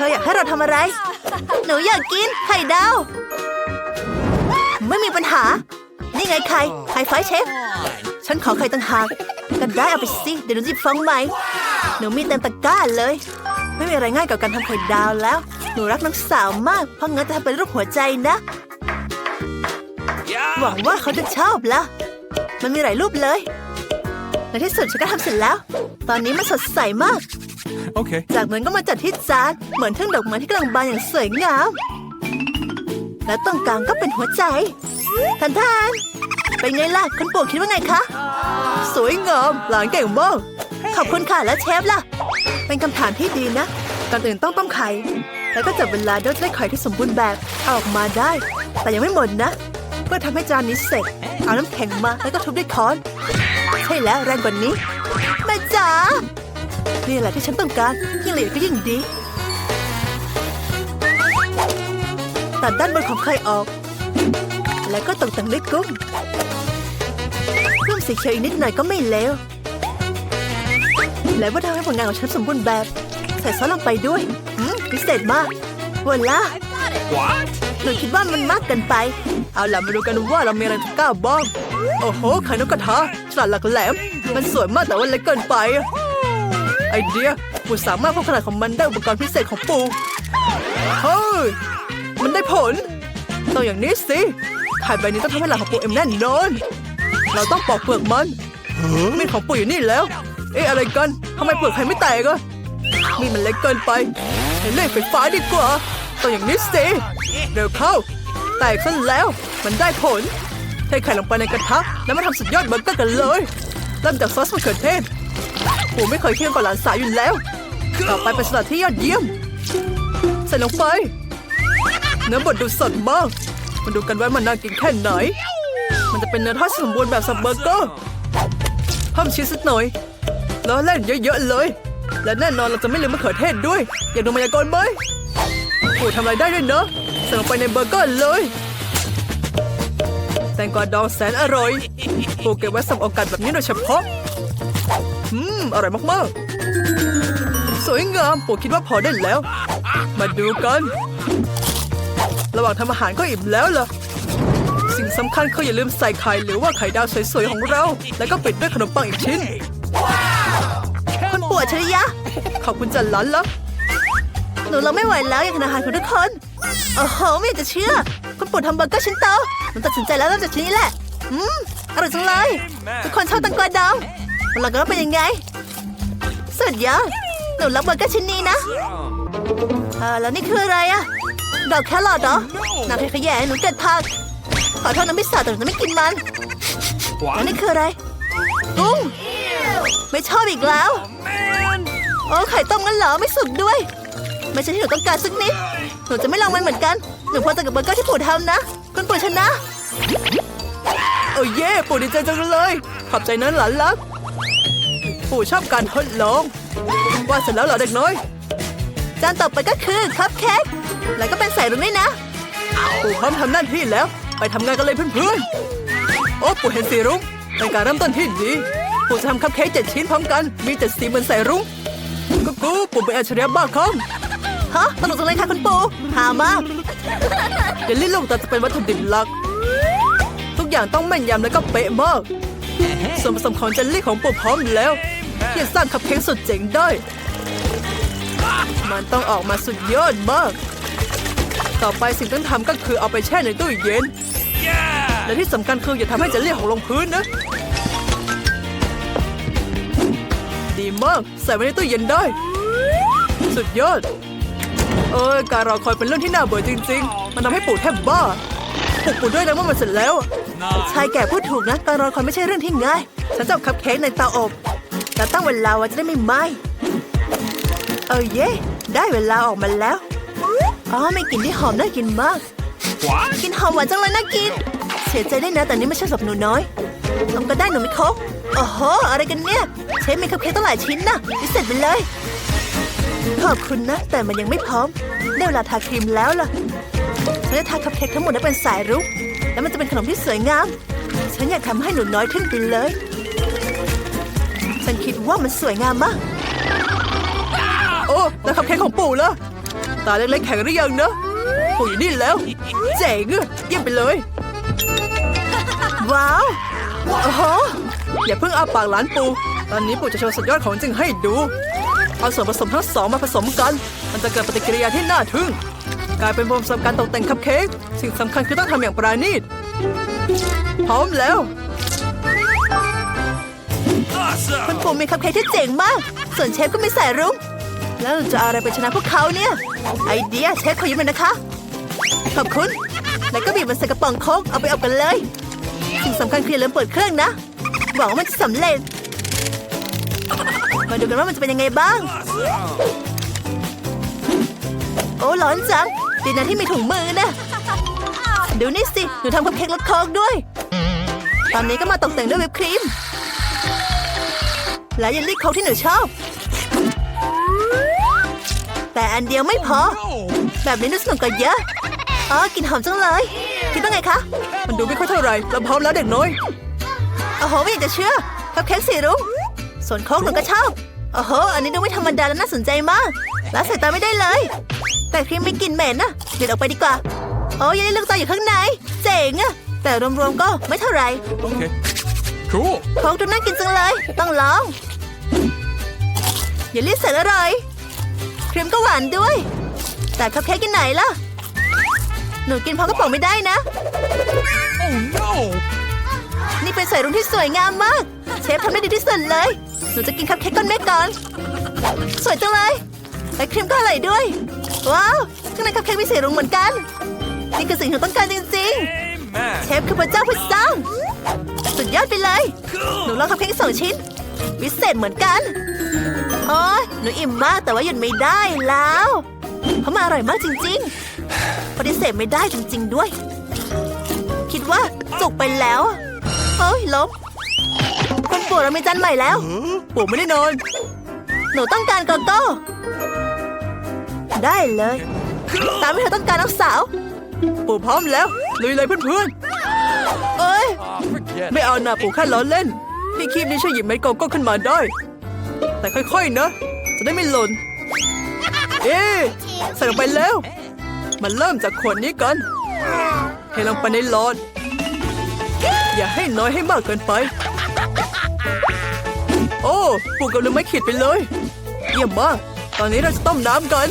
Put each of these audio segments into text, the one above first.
ธออยากให้เราทำอะไร หนูอยากกินไข่ดาว ไม่มีปัญหา นี่ไงไข่ ไข่ไฟเชฟ ฉันขอไข่ต่างหากก็ได้เอาไปสิ เดี๋ยวหนูจิบฟองใหม่ หนูมีเต็มตะกร้าเลย ไม่มีอะไรง่ายกว่าการทำไข่ดาวแล้ว หนูรักน้องสาวมาก เพราะงั้นจะทำเป็นรูปหัวใจนะ หวังว่าเขาจะชอบละ มันมีหลายรูปเลย ในที่สุดฉันก็ทำเสร็จแล้ว ตอนนี้มันสดใสมาก Okay. จากนั้นก็มาจัดที่จานเหมือนทุ่งดอกไม้ที่กำลังบานอย่างสวยงาม และตรงกลางก็เป็นหัวใจทันทานเป็นไงล่ะคุณปู่คิดว่าไงคะสวยงามหลานเก่งมากขอบคุณค่ะแล้วเชฟล่ะ เป็นคำถามที่ดีนะก่อนอื่นต้องต้มไข่ แล้วก็จับเวลาด้วยได้ไข่ที่สมบูรณ์แบบอออกมาได้ แต่ยังไม่หมดนะ เพื่อทำให้จานนี้เสร็จ เอาน้ำแข็งมาแล้วก็ทุบด้วยค้อน ใช่แล้วแรงกว่านี้แม่จ๋า นี่แหละที่ฉันต้องการ ยิ่งละเอียดก็ยิ่งดี ตัดด้านบนของไข่ออก แล้วก็ตกแต่งด้วยกุ้งกุ้งสีเขียวอีกนิดหน่อยก็ไม่เลวแล้วก็ทำให้ผลงานของฉันสมบูรณ์แบบ ใส่ซอสลงไปด้วยอืมพิเศษมากวันละ What? หนูคิดว่ามันมากเกินไป เอาล่ะมาดูกันว่าเรามีอะไรทุกก้าวบ้าง โอ้โหไข่นกกระทาฉลาดหลักแหลม มันสวยมากแต่ว่าเล็กเกินไป ไอเดียปู่สามารถเพิ่มขนาดของมันได้อุปกรณ์พิเศษของปู่เฮ้ยมันได้ผลต้องอย่างนี้สิไข่ใบนี้ต้องทำให้หลังของปู่เอ็มแน่นอนเราต้องปอกเปลือกมันมีดของปู่อยู่นี่แล้ว เอ๊ะอะไรกันทำไมเปลือกไข่ไม่แตกอะมีดมันเล็กเกินไปใช้เลื่อยไฟฟ้าดีกว่าต้องอย่างนี้สิเร็วเข้าแตกซะแล้ว มันได้ผลเทไข่ลงไปในกระทะแล้วมาทำสุดยอดเบอร์เกอร์กันเลยเริ่มจากซอสมะเขือเทศ ปู่ไม่เคยเคี่ยวกับหลานสาวอยู่แล้ว ต่อไปเป็นสลัดที่ยอดเยี่ยม ใส่ลงไป เนื้อบดดูสดมาก มาดูกันว่ามันน่ากินแค่ไหน มันจะเป็นเนื้อทอดสมบูรณ์แบบสับเบอร์เกอร์เพิ่มชีสสักหน่อย แล้วเล่นเยอะๆเลย และแน่นอนเราจะไม่ลืมมะเขือเทศด้วย อยากดูมายากลไหมปู่ทำอะไรได้ด้วยเนอะใส่ลงไปในเบอร์เกอร์เลยแตงกวาดองแสนอร่อย ปู่เก็บไว้สำหรับโอกาสแบบนี้โดยเฉพาะ อืม อร่อยมากๆ สวยงามปู่คิดว่าพอได้แล้ว มาดูกัน ระหว่างทำอาหารก็อิ่มแล้วล่ะ สิ่งสำคัญคืออย่าลืมใส่ไข่หรือว่าไข่ดาวสวยๆของเรา แล้วก็ปิดด้วยขนมปังอีกชิ้นคุณปู่อัจฉริยะ ขอบคุณจันหลันละหนูเราไม่ไหวแล้วอยากกินอาหารของทุกคนโอ้โหไม่อยากจะเชื่อคุณปู่ทำเบอร์เกอร์ชิ้นโตหนูตัดสินใจแล้วเริ่มจากชิ้นนี้แหละ อืม อร่อยจังเลย ทุกคนชอบแตังกวาดอ มันราก็เป็นยังไง สุดยอดหนูรักเบอร์เกอร์ชิ้นนี้นะเออแล้วนี่คืออะไรอะดอกแครอทเหรอน้ำเพชรขยะหนูเกิดผัก ขอโทษนะไม่สาแต่หนูไม่กินมันแล้วนี่คืออะไรกุ้งไม่ชอบอีกแล้ว โอ้ไข่ต้มงั้นเหรอไม่สุกด้วย ไม่ใช่ที่หนูต้องการสักนิด หนูจะไม่ลองมันเหมือนกัน หนูพอใจกับเบอร์เกอร์ที่ปู่ทำนะ คุณปู่ชนะ โอ้เย่ปู่ดีใจจังเลย ขอบใจนะหลานรัก ปู่ชอบการทดลองว่าเสร็จแล้วเหรอเด็กน้อย จานต่อไปก็คือคัพเค้กแล้วก็เป็นใส่รุ้งด้วยนะ ปู่พร้อมทำหน้าที่แล้ว ไปทำงานกันเลยเพื่อนๆ โอ้ปู่เห็นสีรุ้งเป็นการเริ่มต้นที่ดีปู่จะทำคัพเค้กเจ็ดชิ้นพร้อมกัน มีเจ็ดสีเหมือนใส่รุ้งกูกูปู่เป็นอัจฉริยะบ้าคลั่งฮะตลกจังเลยค่ะคุณปู่หามากเยลลี่ลูกตาจะเป็นวัตถุดิบหลัก ทุกอย่างต้องแม่นยำและก็เป๊ะมาก ส่วนผสมของเจลลี่ของปู่พร้อมแล้วที่จะสร้างคัพเค้กสุดเจ๋งได้ มันต้องออกมาสุดยอดมาก ต่อไปสิ่งที่ต้องทำก็คือเอาไปแช่ในตู้เย็น Yeah! และที่สำคัญคืออย่าทำให้เจลลี่หกลงพื้นนะ ดีมาก ใส่ไว้ในตู้เย็นได้ สุดยอด เอ้ยการรอคอยเป็นเรื่องที่น่าเบื่อจริง ๆ มันทำให้ปู่แทบบ้า ปลุกปู่ด้วยนะว่ามันเสร็จแล้ว ชายแก่พูดถูกนะ การรอคอยไม่ใช่เรื่องที่ง่าย ฉันจะเอาคัพเค้กในเตาอบแต่ตั้งเวลาไว้จะได้ไม่ไหม้เออเย่ได้เวลาออกมาแล้ว อ๋อไม่กลินที่หอมน่ากินมาก What? กินหอมหวานจังเลยน่ากิน เสียใจด้วยนะแต่นี่ไม่ใช่สำหรับหนูน้อยทำก็ได้หนูไม่ครบโอ้โห อะไรกันเนี่ยเชฟมีคัพเค้กตั้งหลายชิ้นนะพิเศษไปเลย ขอบคุณนะ แต่มันยังไม่พร้อม ได้เวลาทาครีมแล้วล่ะ ฉันจะทาคัพเค้กทั้งหมดให้เป็นสายรุ้งแล้วมันจะเป็นขนมที่สวยงาม ฉันอยากทำให้หนูน้อยทึ่งไปเลย ฉันคิดว่ามันสวยงามมาก โอ้แล้วคัพเค้กของปู่ล่ะตาเล็กๆแข็งหรือยังนะปูอยู่นี่แล้ว เจ๋งอะเยี่ยมไปเลย ว้าวโอ้โหอย่าเพิ่งอาปากหลานปูตอนนี้ปู่จะโชว์สุดยอดของจริงให้ดู เอาส่วนผสมทั้งสองมาผสมกัน มันจะเกิดปฏิกิริยาที่น่าทึ่ง กลายเป็นบรมสำการตกแต่งคัพเค้กสิ่งสำคัญคือต้องทำอย่างปราณีต พร้อมแล้ว Awesome! คุณปู่มีคัพเค้กที่เจ๋งมาก ส่วนเชฟก็มีสายรุ้งแล้วจะเอาอะไรไปชนะพวกเขาเนี่ย ไอเดียเชฟขอยืมหน่อยนะคะ ขอบคุณ แล้วก็บีบมันใส่กระป๋องโค้กเอาไปอบกันเลย สิ่งสำคัญคืออย่าลืมเปิดเครื่องนะ หวังว่ามันจะสำเร็จ มาดูกันว่ามันจะเป็นยังไงบ้าง โอ้ร้อนจัง ดีนะที่มีถุงมือนะดูนี่สิหนูทำคัพเค้กรสโค้กด้วย ตอนนี้ก็มาตกแต่งด้วยวิปครีม และเยลลี่โค้กที่หนูชอบ แต่อันเดียวไม่พอ แบบนี้ดูสนุกกว่าเยอะอ๋อกลินหอมจังเลย คิดว่าไงคะ มันดูไม่ค่อยเท่าไหร่เราพร้อมแล้วเด็กน้อยโอ้โหไม่อยากจะเชื่อคัพเค้กสีรุ้งส่วนโค้กหนูก็ชอบโอ้โห อันนี้ดูไม่ธรรมดาและน่าสนใจมากละสายตาไม่ได้เลย แต่ครีมไม่กลิ่นเหม็นนะเด็ดออกไปดีกว่า โอ้ยังได้ลูกตาอยู่ข้างใน เจ๋งอะแต่รวมๆก็ไม่เท่าไหร่ Okay. Cool. โค้กดูน่ากินจังเลย ต้องลองอย่ารีบเสร็จอร่อยครีมก็หวานด้วย แต่คัพเค้กกินไหนล่ะ หนูกินพร้อมกระป๋องไม่ได้นะ Oh no! นี่เป็นสายรุ้งที่สวยงามมาก เชฟทำได้ดีที่สุดเลย หนูจะกินคัพเค้กก้อนเมฆก่อน สวยจังเลย และครีมก็อร่อยด้วย ว้าวข้างในคัพเค้กมีสีรุ้งเหมือนกัน นี่คือสิ่งที่หนูต้องการจริง Amen. ๆเชฟคือพระเจ้าผู้สร้างสุดยอดไปเลย หนู Cool. ลองคัพเค้กสองชิ้น วิเศษเหมือนกันโอ้ยหนูอิ่มมากแต่ว่าหยุดไม่ได้แล้วเพราะมันอร่อยมากจริงๆ ปฏิเสธไม่ได้จริง ๆด้วย คิดว่าจุกไปแล้วเฮ้ยล้มคุณปู่เรามีจานใหม่แล้วปู่ไม่ได้นอน หนูต้องการโกโก้ ได้เลย ตามที่เธอต้องการน้องสาว ปู่พร้อมแล้ว ลุยเลยเพื่อนๆ เอ้ย ไม่เอานะปู่แค่ล้อเล่น พี่คีบนี่ช่วยหยิบเม็ดโกโก้ขึ้นมาได้ แต่ค่อยๆนะ จะได้ไม่หล่น เอ๊ะใส่ลงไปแล้ว มันเริ่มจากขวดนี้กันเทลงไปในหลอด อย่าให้น้อยให้มากเกินไป โอ้ปู่กับลืมไม่ขีดไปเลย เยี่ยมมาก ตอนนี้เราจะต้มน้ำกัน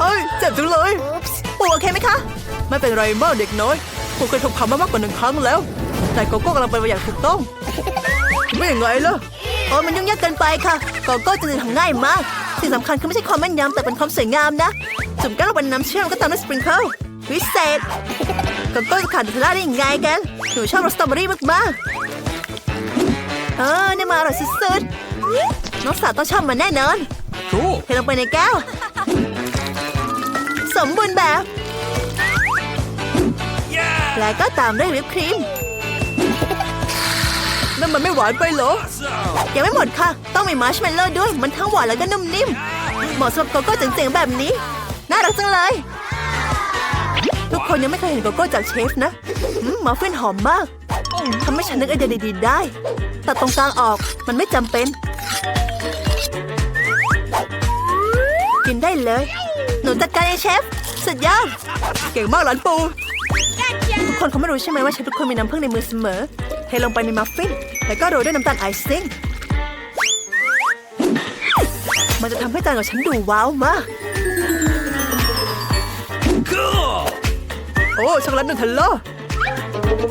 เอ้ย เจ็บจังเลยปู่โอเคไหมคะ ไม่เป็นไรมากเด็กน้อยปู่เคยถูกทำมามากกว่าหนึ่งครั้งแล้ว แต่โกโก้กำลังไปนไปอย่างถูกต้อง ไม่ยังไงล่ะโอ้ยมันยุ่งยากเกินไปค่ะโกโก้จะทำง่ายมาก สิ่งสำคัญคือไม่ใช่ความแม่นยำแต่เป็นความสวยงามนะ จุ่มแก้วลงไปในน้ำเชื่อมก็ตามด้วยสปริงเกิลวิเศษโกโก้จะขาดนูเทลล่าได้ยังไงกัน หนูชอบรสสตรอเบอรี่มากๆ เออนี่มาอร่อยสุดๆน้องสาวต้องชอบมันแน่นอน Cool. เทลงไปในแก้ว สมบูรณ์แบบ Yeah. และก็ตามด้วยวิปครีมนั่นมันไม่หวานไปเหรอ Awesome. ยังไม่หมดค่ะ ต้องมีมาร์ชเมลโล่ด้วย มันทั้งหวานแล้วก็นุ่มนิ่ม เหมาะสำหรับโกโก้เจ๋งๆแบบนี้ น่ารักจังเลยทุก คนยังไม่เคยเห็นโกโก้จากเชฟนะมมัฟฟินหอมมากทำให้ฉันนึกไอเดียดีๆได้ ตัดตรงกลางออกมันไม่จำเป็น กินได้เลย หนูจัดการเองเชฟสุดยอดเก่งมากหลานปู ทุกคนเขาไม่รู้ใช่ไหมว่าเชฟทุกคนมีน้ำผึ้งในมือเสมอ เทลงไปในมัฟฟิน แล้วก็โรยด้วยน้ำตาลไอซิ่งมันจะทำให้จานของฉันดูว้าวมาก โอ้ช็อกโกแลตนูเทลล่า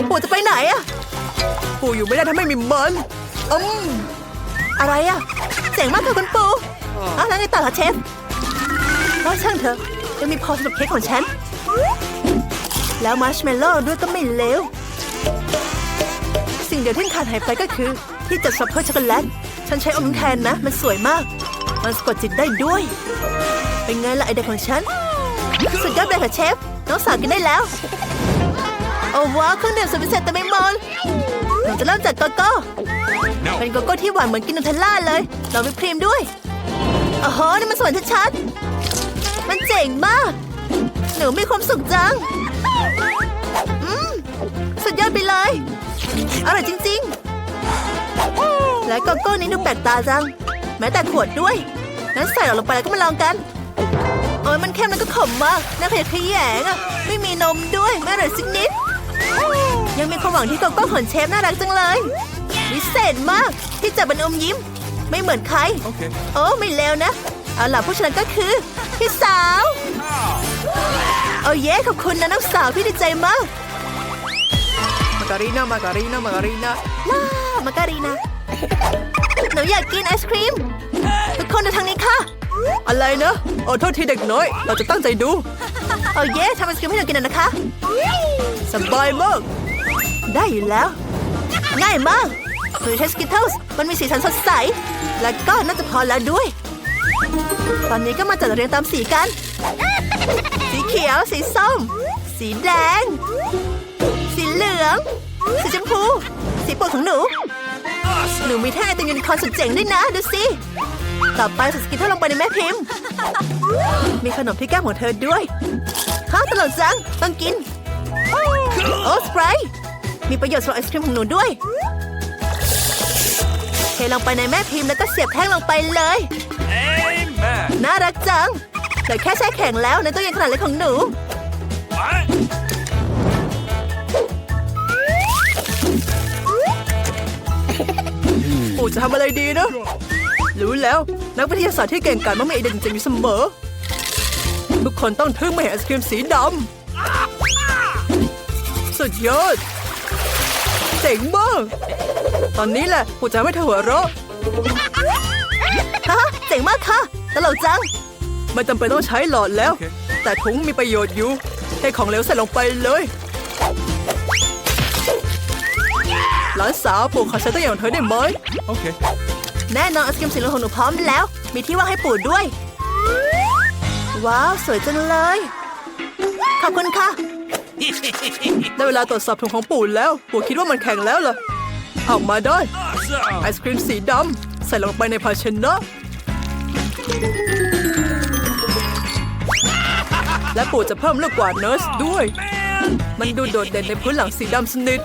ปู่จะไปไหนอะปู่อยู่ไม่ได้ถ้าไม่มีมันอืมอะไรอะเจ๋งมากค่ะคุณปู่อ้าวแล้วไงต่อคะเชฟก็ช่างเถอะยังมีพอสำหรับเค้กของฉัน แล้วมาร์ชเมลโล่ด้วยก็ไม่เลวสิ่งเดียวที่ขาดหายไปก็คือ ที่จะซับเพื่อช็อกโกแลต ฉันใช้อมแทนนะ มันสวยมาก มันสะกดจิตได้ด้วย เป็นไงล่ะไอเดียของฉัน สุดยอดเลยค่ะเชฟ น้องสาวกินได้แล้ว โอ้ว้าวเครื่องดื่มสุดพิเศษแต่ไม่มอนหนูจะเริ่มจากโกโก้ No. เป็นโกโก้ที่หวานเหมือนกินนูเทลล่าเลยเราวิปครีมด้วยโอ้โหนี่มันสวยชัดๆมันเจ๋งมาก หนูมีความสุขจัง อืมสุดยอดไปเลย อร่อยจริงและโกโก้นี้ดูแปลกตาจัง แม้แต่ขวดด้วยนั้นใส่ลงไปแล้วก็มาลองกัน โอ้ยมันเข้มแล้วก็ขมมากน่าขยะแขยงอะไม่มีนมด้วยไม่อร่อยสักนิด ยังมีความหวังที่โกโก้ของเชฟน่ารักจังเลยพิเศษมากที่จับบรรอมยิ้ม ไม่เหมือนใคร Okay. โอ้ไม่เลวนะ เอาล่ะผู้ชนะก็คือ พี่สาว โอ้เย้ขอบคุณนะน้องสาวพี่ดีใจมาก มาการีนามาการีนามาการีนาล่ามาการีนะหนูอยากกินไอศครีมทุกคนดูทางนี้ค่ะ อะไรนะโอ้โทษทีเด็กน้อย เราจะตั้งใจดูโอ้เย้ทำไอศครีมให้หนูกินหน่อยนะคะ สบายมาก ได้อยู่แล้ว ง่ายมากหนูใช้สกิทเทิลส์มันมีสีสันสดใส และก็น่าจะพอแล้วด้วย ตอนนี้ก็มาจัดเรียงตามสีกัน สีเขียว สีส้ม สีแดง สีเหลือง สีชมพู สีโปรดของหนู หนูมีแท่งไอติมยูนิคอร์นสุดเจ๋งด้วยนะ ดูสิ ต่อไปใส่สกิทเทิลลงไปในแม่พิมพ์ มีขนมที่แก้มของเธอด้วย ข้าวตลกจัง ต้องกิน โอ้สไปรท์มีประโยชน์สำหรับไอศครีมของหนูด้วย เทลงไปในแม่พิมพ์แล้วก็เสียบแท่งลงไปเลย Amen. น่ารักจังแต่แค่แช่แข็งแล้วในตู้เย็นขนาดเล็กของหนู What? ปู่จะทำอะไรดีนะ รู้แล้ว นักวิทยาศาสตร์ที่เก่งกาจมักมีไอเดียจริงๆอยู่เสมอ ทุกคนต้องทึ่งเมื่อเห็นไอศครีมสีดำสุดยอด เจ๋งมากตอนนี้แหละปู่จะไม่เธอหัวเราะฮะเจ๋งมากค่ะตลกจัง ไม่จำเป็นต้องใช้หลอดแล้วโอเคแต่ถุงมีประโยชน์อยู่เทของเหลวใส่ลงไปเลยหลานสาวปู่ขอใช้ตัวอย่างของเธอได้ไหม Okay. แน่นอนไอศกรีมสีเหลืองของหนูพร้อมแล้ว มีที่ว่างให้ปู่ด้วย ว้าวสวยจังเลย ขอบคุณค่ะ ได้เวลาตรวจสอบถุงของปู่แล้ว ปู่คิดว่ามันแข็งแล้วเหรอออกมาได้ Awesome. ไอศครีมสีดำใส่ลงไปในภาชนะและปู่จะเพิ่มลูกกวาดเนิร์สด้วย มันดูโดดเด่นในพื้นหลังสีดำสนิท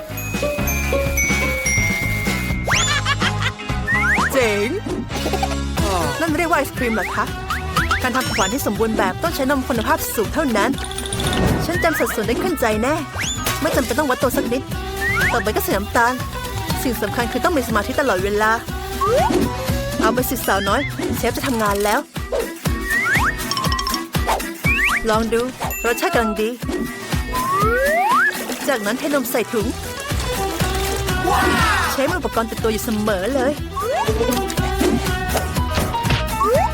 จ๋ง นั่นเรียกว่าไอศครีมเหรอคะ การทำของหวานที่สมบูรณ์แบบต้องใช้นมคุณภาพสูงเท่านั้น ฉันจำสัดส่วนได้ขึ้นใจแน่ ไม่จำเป็นต้องวัดตัวสักนิด ต่อไปก็ใส่น้ำตาล สิ่งสำคัญคือต้องมีสมาธิตลอดเวลา เอาไปสิสาวน้อย เชฟจะทำงานแล้ว ลองดูรสชาติกำลังดี จากนั้นเทนมใส่ถุง ใช้อุปกรณ์ติดตัวอยู่เสมอเลย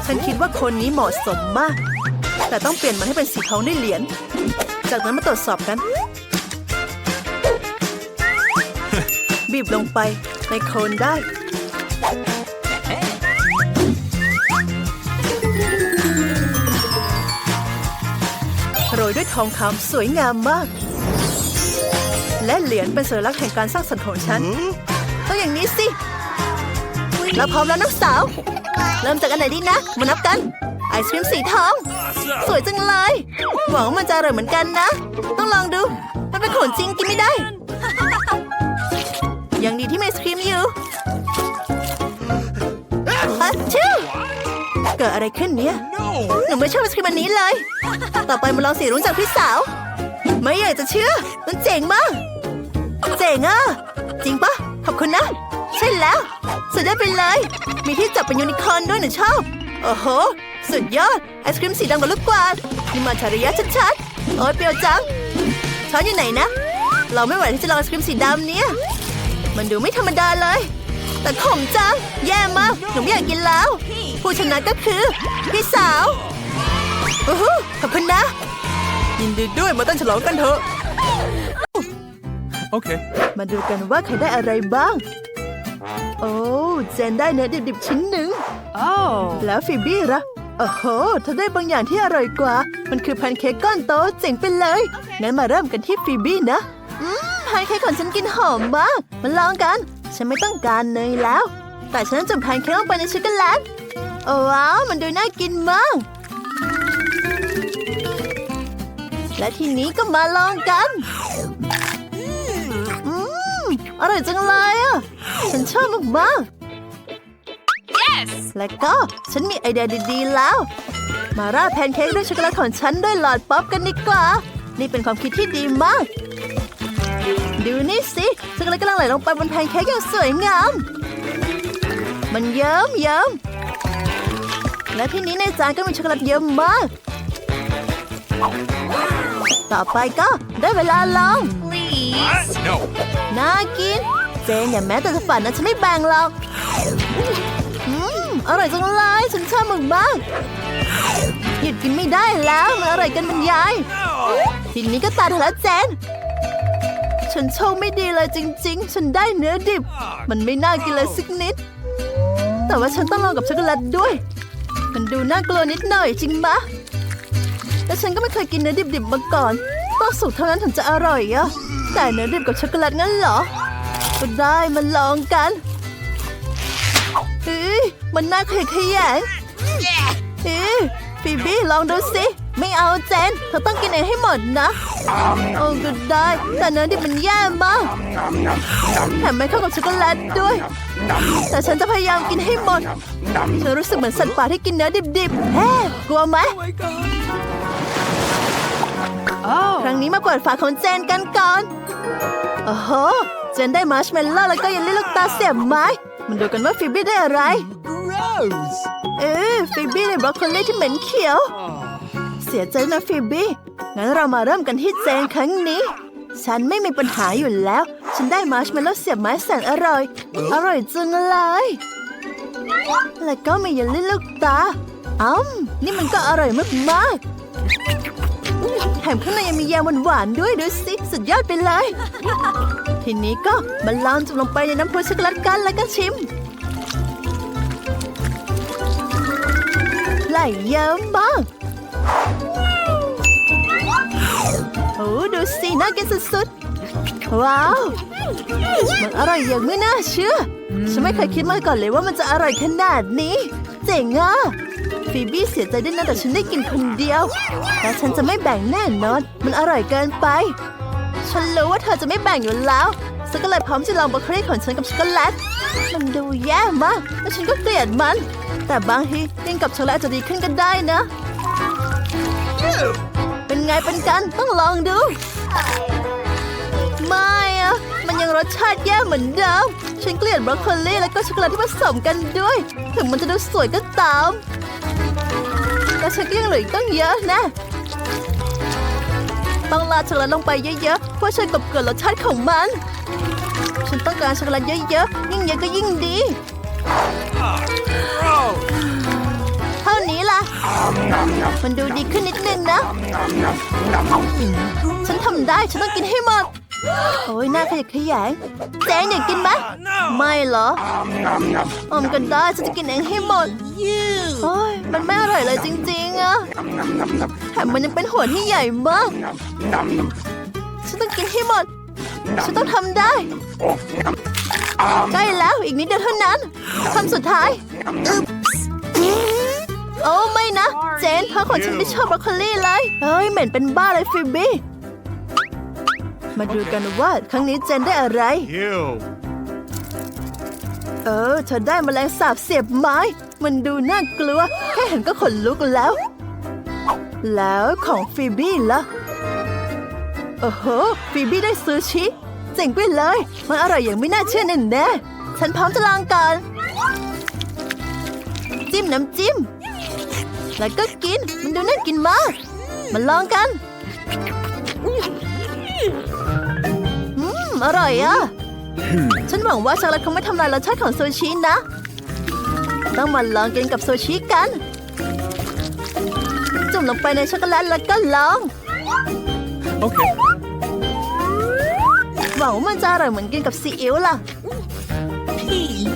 ฉันคิดว่าคนนี้เหมาะสมมาก แต่ต้องเปลี่ยนมันให้เป็นสีทองด้วยเหรียญ จากนั้นมาตรวจสอบกัน บีบลงไปในโคนได้ โรยด้วยทองคำสวยงามมาก และเหรียญเป็นสัญลักษณ์แห่งการสร้างสรรค์ของฉันต้องอย่างนี้สิ เราพร้อมแล้วน้องสาว เริ่มจากอันไหนดีนะ มานับกัน ไอศครีมสีทอง สวยจังเลย หวังว่ามันจะอร่อยเหมือนกันนะ ต้องลองดู มันเป็นของจริงกินไม่ได้ ยังดีที่ไอศครีมอยู่ฮัชชิวเกิดอะไรขึ้นเนี่ย หนูไม่ชอบไอศครีมอันนี้เลย ต่อไปมาลองสีรุ้งจากพี่สาว ไม่อยากจะเชื่อ มันเจ๋งมาก เจ๋งอะ จริงปะขอบคุณนะ ใช่แล้ว สุดยอดไปเลย มีที่จับเป็นยูนิคอร์นด้วยหนูชอบโอ้โห สุดยอด ไอศครีมสีดำกับลูกกวาดนี่มาชาริยะชัดๆ โอ้ยเปรี้ยวจัง ช้อนอยู่ไหนนะ เราไม่ไหวที่จะลองไอศครีมสีดำเนี่ย มันดูไม่ธรรมดาเลย แต่ขมจัง แย่มาก หนูไม่อยากกินแล้ว ผู้ชนะก็คือ พี่สาวโอ้โหขอบคุณนะ ยินดีด้วยมาเต้นฉลองกันเถอะ Okay. มาดูกันว่าใครได้อะไรบ้าง โอ้เจนได้เนื้อดิบๆชิ้นหนึ่ง Oh. แล้วฟิบี้ล่ะโอ้โหเธอได้บางอย่างที่อร่อยกว่า มันคือแพนเค้กก้อนโตเจ๋งไปเลยงั้นมาเริ่มกันที่ฟิบี้นะอืมแพนเค้กของฉันกินหอมมากมาลองกัน ฉันไม่ต้องการเนยแล้ว แต่ฉันจะจุ่มแพนเค้กลงไปในช็อกโกแลตโอ้ว้าว มันดูน่ากินมาก และทีนี้ก็มาลองกัน อืมอร่อยจังเลยอะ ฉันชอบมากและก็ฉันมีไอเดียดีๆแล้ว มาราดแพนเค้กด้วยช็อกโกแลตของฉันด้วยหลอดป๊อปกันดีกว่า นี่เป็นความคิดที่ดีมาก ดูนี่สิช็อกโกแลตกำลังไหลลงไปบนแพนเค้กอย่างสวยงาม มันเยิ้มเยิ้มและที่นี้ในจานก็มีช็อกโกแลตเยอะมาก ต่อไปก็ได้เวลาลอง What? No. น่ากิน เจนอย่าแม้แต่จะฝันนะฉันไม่แบ่งหรอกอืมอร่อยจังเลยฉันชอบมึงมากหยุดกินไม่ได้แล้วมันอร่อยกันบรรยายทีนี้ก็ตาเธอแล้วเจน ฉันโชคไม่ดีเลยจริง ๆ ฉันได้เนื้อดิบ มันไม่น่ากินเลยสักนิด แต่ว่าฉันต้องลองกับช็อกโกแลตด้วย มันดูน่ากลัวนิดหน่อยจริงมะและฉันก็ไม่เคยกินเนื้อดิบๆมาก่อน ต้องสุกเท่านั้นถึงจะอร่อยอะแต่เนื้อดิบกับช็อกโกแลตงั้นเหรอ ได้มาลองกันเฮ้ยมันน่าขยะแขยงเฮ้ยฟีบี้ลองดูสิ ไม่เอาเจนเธอต้องกินเองให้หมดนะโอ้ก็ได้ แต่เนื้อดิบมันแย่มากแถมไม่เข้ากับช็อกโกแลตด้วย แต่ฉันจะพยายามกินให้หมดฉันรู้สึกเหมือนสัตว์ป่าที่กินเนื้อดิบๆเฮ้กลัวไหมครั้งนี้มาเปิดฝาของเจนกันก่อน โอ้โหเจนได้มาร์ชเมลโล่แล้วก็เยังเล่นลูกตาเสียบไม้มันดูกันว่าฟิบบี้ได้อะไร Gross. เอ๊ะฟิบบี้ได้บรอกโคลีที่เหม็นเขียว เสียใจนะฟิบบี้งั้นเรามาเริ่มกันที่เจนครั้งนี้ ฉันไม่มีปัญหาอยู่แล้ว ฉันได้มาร์ชเมลโล่เสียบไม้แสนอร่อย อร่อยจังเลย แล้วก็มีเยลลี่ลูกตาอ้ำนี่มันก็อร่อยมากๆ แถมข้างในยังมีแยมหวานๆด้วยดูสิสุดยอดไปเลย ทีนี้ก็มาลองจุ่มลงไปในน้ำพุช็อกโกแลตกันแล้วก็ชิมไหลเยิ้มมากโอ้ดูสิน่ากินสุดๆ ว้าว มันอร่อยอย่างไม่น่าเชื่อ ฉันไม่เคยคิดมาก่อนเลยว่ามันจะอร่อยขนาดนี้ เจ๋งอะ ฟีบี้เสียใจด้วยนะแต่ฉันได้กินคนเดียว แต่ฉันจะไม่แบ่งแน่นอน มันอร่อยเกินไป ฉันรู้ว่าเธอจะไม่แบ่งอยู่แล้วฉันก็เลยพร้อมจะลองบรอกโคลีของฉันกับช็อกโกแลต มันดูแย่มาก และฉันก็เกลียดมัน แต่บางทีกินกับช็อกโกแลตจะดีขึ้นก็ได้นะ เป็นไงเป็นกันต้องลองดู ไม่อะมันยังรสชาติแย่เหมือนเดิม ฉันเกลียดบรอกโคลีแล้วก็ช็อกโกแลตที่ผสมกันด้วย ถึงมันจะดูสวยก็ตาม ฉันก็ยังเหลืออีกตั้งเยอะนะ ต้องราช็อกโกแลตลงไปเยอะๆเพื่อช่วยกลบเกลื่อนรสชาติของมัน ฉันต้องการช็อกโกแลตเยอะๆยิ่งเยอะก็ยิ่งดี เท่านี้ล่ะ มันดูดีขึ้นนิดนึงนะ ฉันทำได้ฉันต้องกินให้หมดโอ้ยน่าขยะแขยงแจงอยากกินไหมไม่เหรออมกันได้ฉันจะกินเองให้หมดโอ้ยมันไม่อร่อยเลยจริง อะแถมมันยังเป็นหัวที่ใหญ่มาก ฉันต้องกินให้หมด ฉันต้องทำได้ ใกล้แล้วอีกนิดเดียวเท่านั้นคำสุดท้ายโอ้ไม่นะ เจนพ่อของฉันไม่ชอบบรอกโคลีเลย เฮ้ย เหม็นเป็นบ้าเลยฟิบบี้ มาดูกันว่าครั้งนี้เจนได้อะไร Ew. เออเธอได้แมลงสาบเสียบไม้ มันดูน่ากลัว แค่เห็นก็ขนลุกแล้ว แล้วของฟิบี้ล่ะโอ้โหฟิบี้ได้ซูชิเจ๋งไปเลย มันอร่อยอย่างไม่น่าเชื่อแน่แน่ฉันพร้อมจะลองก่อนจิ้มน้ำจิ้ม แล้วก็กิน มันดูน่ากินมาก มาลองกันอืมอร่อยอะ ฉันหวังว่าช็อกโกแลตคงไม่ทำลายรสชาติของซูชินะ ต้องมาลองกินกับซูชิกัน ลงไปในช็อกโกแลตแล้วก็ลอง Okay. หวังว่ามันจะอร่อยเหมือนกินกับซีอิ๊วล่ะ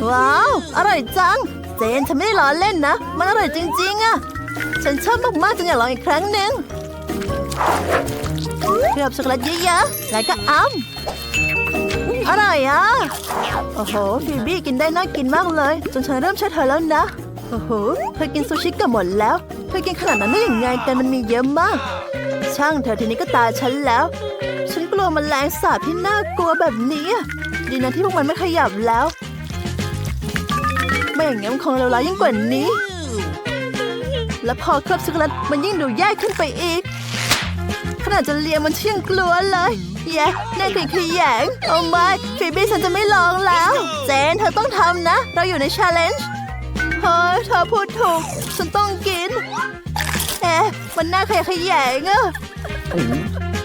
ว้าว อร่อยจัง เจนฉันไม่ได้ล้อเล่นนะ มันอร่อยจริง ๆอะฉันชอบมากๆจนอยากลองอีกครั้งหนึ่งเคลือบช็อกโกแลตเยอะๆแล้วก็อ้ำอร่อยอะ โอ้โหฟีบี้กินได้น่ากินมากเลย จนฉันเริ่มเชื่อเธอแล้วนะ โอ้โหเธอกินซูชิเกับหมดแล้ว เธอกินขนาดนั้นได้ยังไงกันมันมีเยอะมาก ช่างเธอทีนี้ก็ตาฉันแล้ว ฉันกลัวมันแมลงสาบที่น่ากลัวแบบนี้ ดีนะที่พวกมันไม่ขยับแล้ว ไม่งั้มันคงเลวร้ายยิ่งกว่านี้ และพอเคลือบช็อกโกแลตมันยิ่งดูแย่ขึ้นไปอีก ขนาดจะเลียมันเชี่ยงกลัวเลยแย่น่าขยขยงโอ้ไม่ฟีบี้ฉันจะไม่ลองแล้ว เจนเธอต้องทำนะ เราอยู่ในชาเลนจ์เฮ้ยเธอพูดถูก ฉันต้อง กินเอ๊ะมันน่าขยะขยงอะ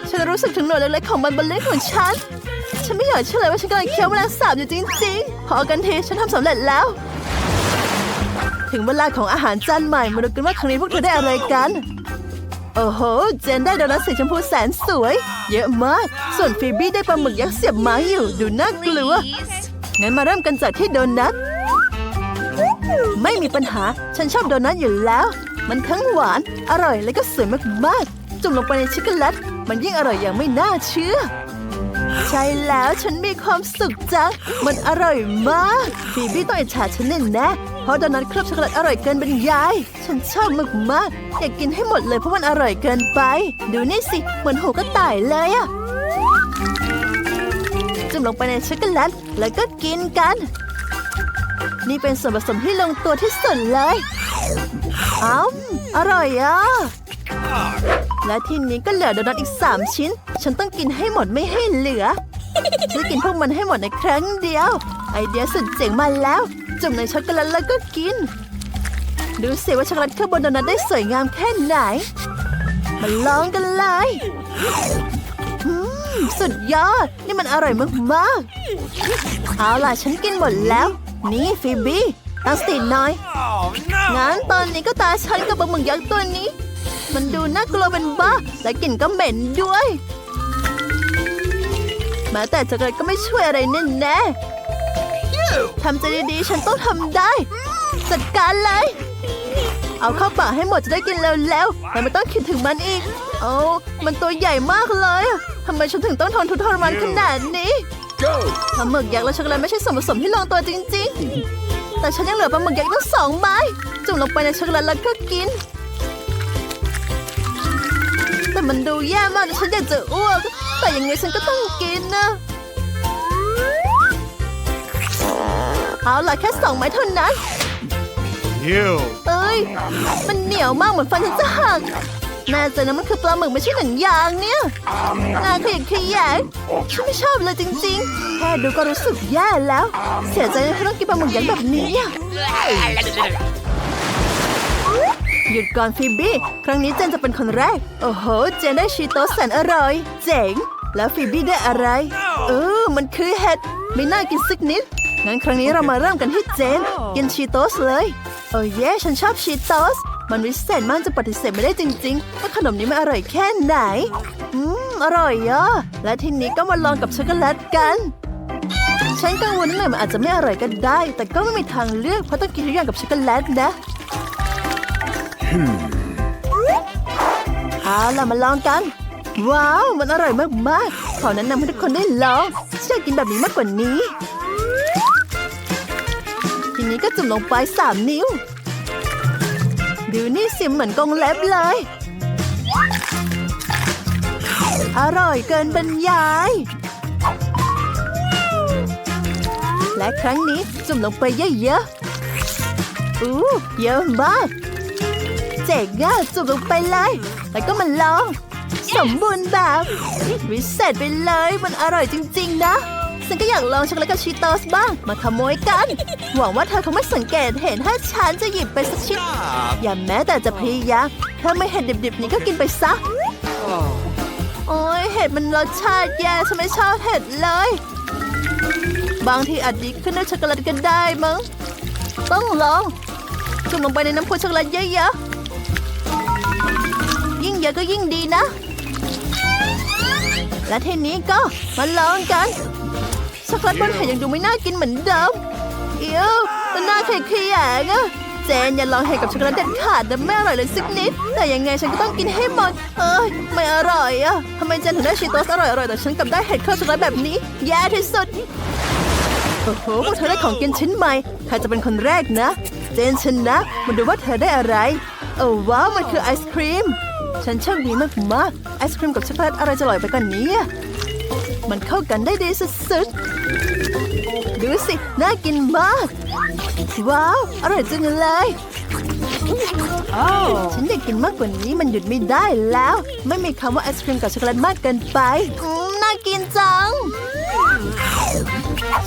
ฉันรู้สึกถึงหนวดเล็กๆของมันบนเลิ้นของฉัน ฉันไม่อยากเชื่อเลยว่าฉันกำลังเคี้ยวแมลงสาบอยู่จริงๆ พอกันทีฉันทำสำเร็จแล้ว ถึงเวลาของอาหารจานใหม่มาดูกันว่าครั้งนี้พวกเธอได้อะไรกัน โอ้โห เจนได้โดนัทสีชมพูแสนสวย เยอะมาก ส่วนฟีบี้ได้ปลาหมึกยักษ์เสียบไม้อยู่ ดูน่ากลัว งั้นมาเริ่มกันจากที่โดนัท ไม่มีปัญหา ฉันชอบโดนัทอยู่แล้ว มันทั้งหวาน อร่อยและก็สวยมากๆ จุ่มลงไปในช็อกโกแลต มันยิ่งอร่อยอย่างไม่น่าเชื่อ ใช่แล้วฉันมีความสุขจัง มันอร่อยมากฟีบี้ต้องอิจฉาฉันแน่แน่เพราะโดนัทเคลือบช็อกโกแลตอร่อยเกินบรรยาย ฉันชอบมากๆอยากกินให้หมดเลยเพราะมันอร่อยเกินไป ดูนี่สิ เหมือนหูกระต่ายเลยอะจุ่มลงไปในช็อกโกแลตแล้วก็กินกัน นี่เป็นส่วนผสมที่ลงตัวที่สุดเลย อ้าวอร่อยอะ และทีนี้ก็เหลือโดนัทอีก 3 ชิ้น ฉันต้องกินให้หมดไม่ให้เหลือฉันจะกินพวกมันให้หมดในครั้งเดียว ไอเดียสุดเจ๋งมาแล้ว จุ่มในช็อกโกแลตแล้วก็กิน ดูสิว่าช็อกโกแลตข้างบนโดนัทได้สวยงามแค่ไหน มาลองกันเลยสุดยอด นี่มันอร่อยมากๆ เอาล่ะ ฉันกินหมดแล้ว นี่ฟิบี้ ตั้งสติหน่อย Oh, no! งั้นตอนนี้ก็ตาฉันกับปลาหมึกยักษ์ตัวนี้ มันดูน่ากลัวเป็นบ้า และกลิ่นก็เหม็นด้วยแม้แต่จะกระก็ไม่ช่วยอะไรแน่แน่ๆทำใจดีๆ ฉันต้องทำได้ จัดการเลย เอาเข้าปากให้หมดจะได้กินเร็วๆแต่ไม่ต้องคิดถึงมันอีก โอ้มันตัวใหญ่มากเลยทำไมฉันถึงต้องทนทุกข์ทรมานขนาดนี้ Go! ปลาหมึกยักษ์และช็อกโกแลตไม่ใช่ส่วนผสมที่ลงตัวจริง ๆ แต่ฉันยังเหลือปลาหมึกยักษ์ตั้งสองไม้จุ่มลงไปในช็อกโกแลตแล้วก็กิน แต่มันดูแย่มากจนฉันอยากจะอ้วก แต่ยังไงฉันก็ต้องกินนะเอาล่ะแค่สองไม้เท่านั้น You! เอ้ย มันเหนียวมากเหมือนฟันฉันจะหัก น่าจะนะมันคือปลาหมึกไม่ใช่หนังยางเนี่ยงานขยันขยงฉันไม่ชอบเลยจริงๆ แค่ดูก็รู้สึกแย่แล้ว เสียใจที่ต้องกินปลาหมึกยักษ์แบบนี้อะหยุดก่อนฟิบบี้ ครั้งนี้เจนจะเป็นคนแรก โอ้โห เจนได้ชีโตสแสนอร่อย เจ๋ง แล้วฟิบบี้ได้อะไร เออ มันคือเห็ด ไม่น่ากินสักนิด งั้นครั้งนี้เรามาเริ่มกันที่เจน กินชีโตสเลย โอ้เย่ฉันชอบชีโตส มันวิเศษมากจะปฏิเสธไม่ได้จริงๆว่าขนมนี้มันอร่อยแค่ไหน อืม อร่อยอะและทีนี้ก็มาลองกับช็อกโกแลตกัน ฉันกังวลนิดหน่อยมันอาจจะไม่อร่อยก็ได้ แต่ก็ไม่มีทางเลือกเพราะต้องกินทุกอย่างกับช็อกโกแลตนะเอาล่ะมาลองกัน ว้าว มันอร่อยมากๆ ขอแนะนำให้ทุกคนได้ลองฉันอยากกินแบบนี้มากกว่านี้ ทีนี้ก็จุ่มลงไปสามนิ้ว ดูนี่สิเหมือนกงเล็บเลย อร่อยเกินบรรยาย และครั้งนี้จุ่มลงไปเยอะๆอู้เยอะมาก เจ๋งอะจุ่มลงไปเลย แล้วก็มาลอง สมบูรณ์แบบ วิเศษไปเลย มันอร่อยจริง ๆ นะ ฉันก็อยากลองช็อกโกแลตกับชีโตสบ้าง มาขโมยกัน หวังว่าเธอคงไม่สังเกตเห็นถ้าฉันจะหยิบไปสักชิ้น อย่าแม้แต่จะพยายามถ้าไม่เห็ดดิบๆนี้ก็กินไปซะ โอ้ยเห็ดมันรสชาติแย่ฉันไม่ชอบเห็ดเลย บางทีอาจดีขึ้นด้วยช็อกโกแลตก็ได้มั้ง ต้องลอง จุ่มลงไปในน้ำพุช็อกโกแลตเยอะๆ ยิ่งเยอะก็ยิ่งดีนะ และทีนี้ก็มาลองกัน ช็อกโกแลตบนเห็ดยังดูไม่น่ากินเหมือนเดิมเอียวมันน่าเข็ดขยงอะเจนอย่าลองเห็ดกับช็อกโกแลตเด็ดขาดนะไม่อร่อยเลยสักนิด แต่ยังไงฉันก็ต้องกินให้หมด เอ้ยไม่อร่อยอะทำไมเจนถึงได้ชีโตสอร่อยอร่อยแต่ฉันกลับได้เห็ดเครื่องช็อกโกแลตแบบนี้ แย่ที่สุด โอ้โหพวกเธอได้ของกินชิ้นใหม่ใครจะเป็นคนแรกนะ เจนชนะมาดูว่าเธอได้อะไรโอ้ว้าวมันคือไอศครีม ฉันโชคดีมากๆไอศครีมกับช็อกโกแลตอะไรจะอร่อยไปกว่านี้อะ มันเข้ากันได้ดีสุดๆ ดูสิ น่ากินมาก ว้าว อร่อยจังเลยฉันอยากกินมากกว่านี้มันหยุดไม่ได้แล้ว ไม่มีคำว่าไอศครีมกับช็อกโกแลตมากเกินไปอืมน่ากินจัง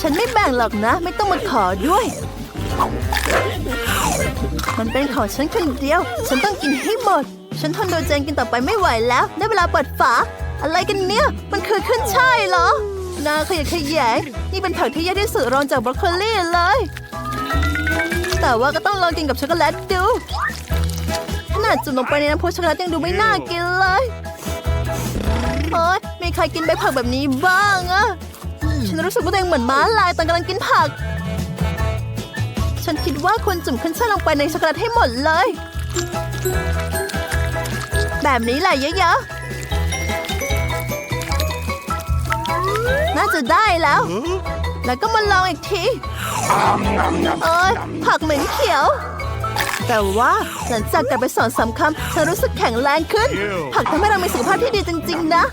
ฉันไม่แบ่งหรอกนะ ไม่ต้องมาขอด้วย มันเป็นของฉันคนเดียว ฉันต้องกินให้หมด ฉันทนดูเจนกินต่อไปไม่ไหวแล้ว ได้เวลาเปิดฝา อะไรกันเนี่ย มันคือขึ้นช่ายเหรอ นาขยะแขยง นี่เป็นผักที่แย่ที่สุดรองจากบรอกโคลีเลย แต่ว่าก็ต้องลองกินกับช็อกโกแลตดู ขนาดจุ่มลงไปในน้ำพุช็อกโกแลตยังดูไม่น่ากินเลยโอ๊ยมีใครกินใบผักแบบนี้บ้างอะฉันรู้สึกว่าตัวเองเหมือนม้าลายตอนกำลังกินผัก ฉันคิดว่าควรจุ่มขึ้นช่ายลงไปในช็อกโกแลตให้หมดเลย แบบนี้แหละเยอะๆ น่าจะได้แล้ว แล้วก็มาลองอีกที เอ้ยผักเหม็นเขียว แต่ว่าหลังจากกัดไปสองสามคำฉันรู้สึกแข็งแรงขึ้น ผักทำให้เรามีสุขภาพที่ดีจริง ๆ นะ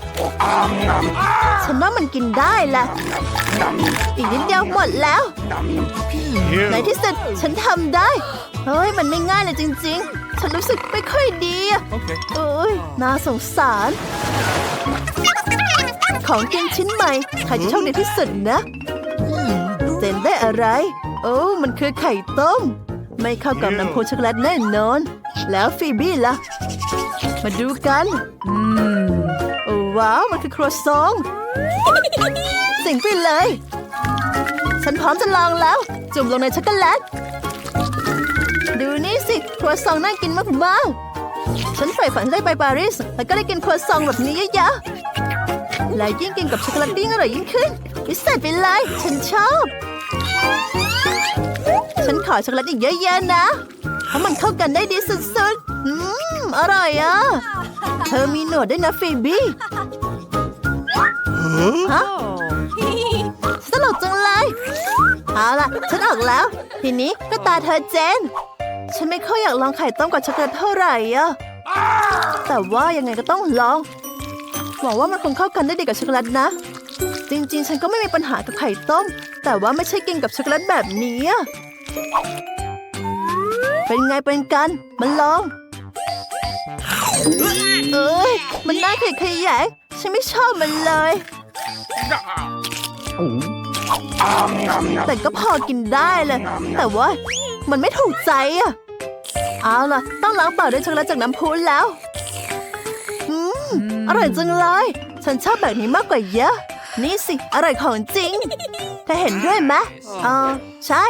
ฉันว่ามันกินได้แหละ อีกนิดเดียวหมดแล้ว Ew. ในที่สุดฉันทำได้ เฮ้ย มันไม่ง่ายเลยจริง ๆ ฉันรู้สึกไม่ค่อยดีอะ Okay. เอ้ยน่าสงสาร ของกินชิ้นใหม่ใครจะโชคดีที่สุดนะเจนได้อะไร โอ้มันคือไข่ต้ม ไม่เข้ากับน้ำพุช็อกโกแลตแน่นอน แล้วฟีบี้ล่ะ มาดูกันอืมโอ้ว้าว มันคือครัวซองสิ่งไปเลย ฉันพร้อมจะลองแล้ว จุ่มลงในช็อกโกแลต ดูนี่สิ ครัวซองน่ากินมากๆฉันใฝ่ฝันให้ได้ไปปารีสแล้วก็ได้กินครัวซองแบบนี้เยอะๆ และยิ่งกินกับช็อกโกแลตยิ่งอร่อยยิ่งขึ้นพิเศษไปเลย ฉันชอบ ฉันขอช็อกโกแลตอีกเยอะๆนะ เพราะมันเข้ากันได้ดีสุดๆ อืม อร่อยอะ เธอมีหนวดด้วยนะฟีบี้ฮะสนุกจังเลย เอาล่ะ ฉันออกแล้ว ทีนี้ก็ตาเธอเจน ฉันไม่ค่อยอยากลองไข่ต้มกับช็อกโกแลตเท่าไหร่อะแต่ว่ายังไงก็ต้องลอง หวังว่ามันคงเข้ากันได้ดีกับช็อกโกแลตนะ จริงๆ ฉันก็ไม่มีปัญหากับไข่ต้ม แต่ว่าไม่ใช่กินกับช็อกโกแลตแบบนี้ เป็นไงเป็นกัน มันลอง เอ้ย มันน่าขยะแขยงฉันไม่ชอบมันเลย แต่ก็พอกินได้เลย แต่ว่ามันไม่ถูกใจอะเอาล่ะ ต้องล้างปากด้วยช็อกโกแลตจากน้ำพุแล้ว อร่อยจังเลย ฉันชอบแบบนี้มากกว่าเยอะ นี่สิ อร่อยของจริง เธอเห็นด้วยไหมอ๋อ ใช่